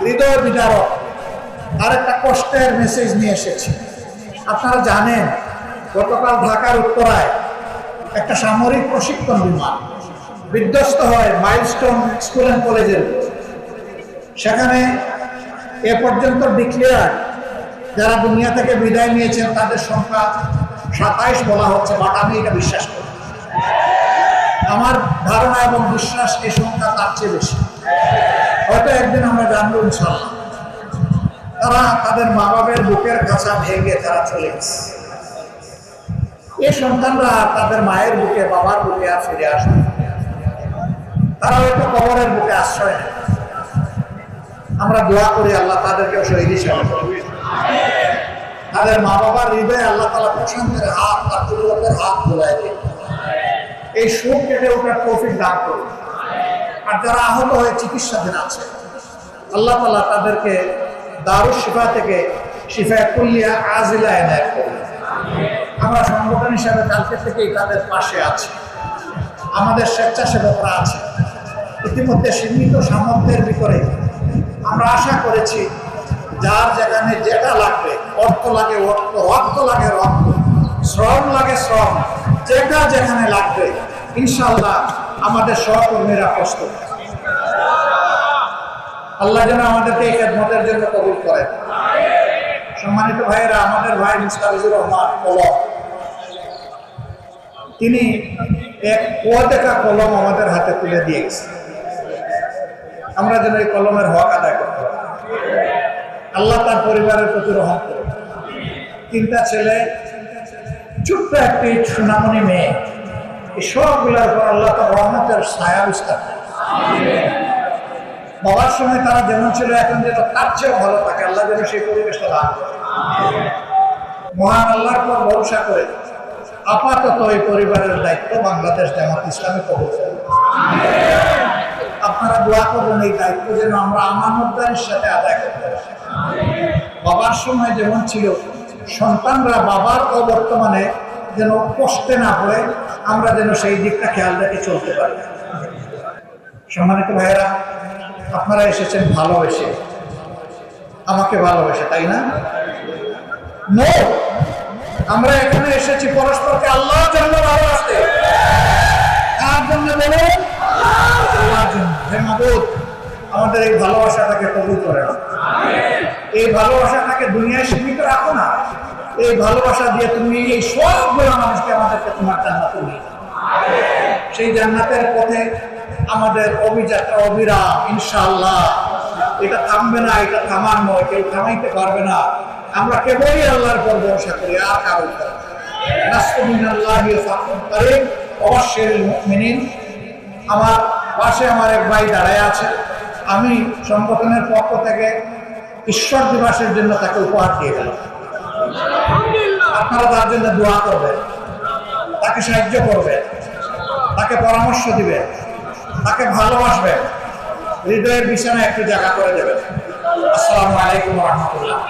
হৃদয় বিদারক। আর একটা কষ্টের মেসেজ নিয়ে এসেছে। আপনারা জানেন, গতকাল ঢাকার উত্তরায় একটা সামরিক প্রশিক্ষণ বিমান বিধ্বস্ত হয় মাইলস্টোন স্কুল অ্যান্ড কলেজের সেখানে এ পর্যন্ত ডিক্লেয়ার যারা দুনিয়া থেকে বিদায় নিয়েছেন, তাদের সংখ্যা সাতাইশ বলা হচ্ছে বাট আমি এটা বিশ্বাস করি। আমার ধারণা এবং বিশ্বাস এই সংখ্যা তার চেয়ে বেশি। হয়তো একদিন আমরা জানব ইনশাল্লাহ। তারা তাদের মা বাবার বুকের কাছা ভেঙে তারা চলে গেছে। এই সন্তানরা তাদের মায়ের বুকে, বাবার বুকে আর ফিরে আসবে তারা হয়তো কবরের বুকে আশ্রয় নেয়। আমরা দোয়া করি আল্লাহ তাদেরকে শহীদ হিসাবে। তাদের মা বাবার হৃদয়ে আল্লাহ তালা প্রশান্তের হাত, তার হাত বোলায় দেয় এই সুখ কেটে ওঠার তৌফিক দান করুন। আর যারা আহত হয়ে চিকিৎসাধীন আছে, আল্লাহ তালা তাদেরকে দারুস শিফা থেকে শিফা কুল্লিয়া আজিলা এনায়ত করুন। আমরা সংগঠন হিসাবে কালকে থেকেই তাদের পাশে আছি। আমাদের স্বেচ্ছাসেবকরা আছে। ইতিমধ্যে সীমিত সামর্থ্যের ভিতরে আমরা আশা করেছি, যার যেখানে যেটা লাগবে, অর্থ লাগে অর্থ, রক্ত লাগে রক্ত, শ্রম লাগে শ্রম, যেটা যেখানে লাগবে ইনশাল্লাহ আমাদের সহকর্মীরা প্রস্তুত আল্লাহ যেন আমাদেরকে এই খেদমতের জন্য কবুল করেন। সম্মানিত ভাইয়েরা, আমাদের ভাই মুস্তাফিজুর রহমান কলম। তিনি এক কুয়া কলম আমাদের হাতে তুলে দিয়ে গেছেন আমরা যেন এই কলমের হক আদায় করতে পারি। আল্লাহ তার পরিবারের প্রতি রহম করুন। তিনটা ছেলে, ছোট্ট একটি সুনামণি মেয়ে। এই সবগুলোর পর আল্লাহ তার রহমতের ছায়া বাবার সময় তারা যেমন ছিল, এখন তার চেয়েও ভালো থাকে, আল্লাহ যেন সেই পরিবেশটা দান করে। মহান আল্লাহর পর ভরসা করে আপাতত এই পরিবারের দায়িত্ব বাংলাদেশ জামাত ইসলামী কবল আপনারা দোয়া করবেন, এই দায়িত্ব যেন আমরা আমানতদারির সাথে আদায় করতে পারি। বাবার সময় যেমন ছিল, সন্তানরা বাবার অবর্তমানে যেন কষ্টে না পড়ে, আমরা যেন সেই দিকটা খেয়াল রেখে চলতে পারি। সম্মানিত ভাইয়েরা, আপনারা এসেছেন ভালোবেসে। আমাকে ভালোবেসে, তাই না? আমরা এখানে এসেছি পরস্পরকে আল্লাহর জন্য ভালোবাসতে। কার আমাদের এই ভালোবাসাটাকে কবুল করে না এই ভালোবাসাটাকে দুনিয়ায় সীমিত রাখো না। এই ভালোবাসা দিয়ে তুমি এই সবগুলো মানুষকে আমাদেরকে তোমার জান্নাতে সেই জান্নাতের পথে আমাদের অভিযাত্রা, অবিরাম, ইনশাআল্লাহ। এটা থামবে না, এটা থামার নয়, কেউ থামাইতে পারবে না। আমরা কেবলই আল্লাহর পর ভরসা করি, আর কারও অবশ্যই আমার পাশে আমার এক ভাই দাঁড়ায় আছে। আমি সংগঠনের পক্ষ থেকে ঈশ্বর দিবসের জন্য তাকে উপহার দিয়ে গেলাম। আপনারা তার জন্য দোয়া করবেন। তাকে সাহায্য করবে তাকে পরামর্শ দিবে তাকে ভালোবাসবে হৃদয়ের বিছানায় একটু জায়গা করে দেবেন। আসসালামু আলাইকুম রহমতুল্লাহ।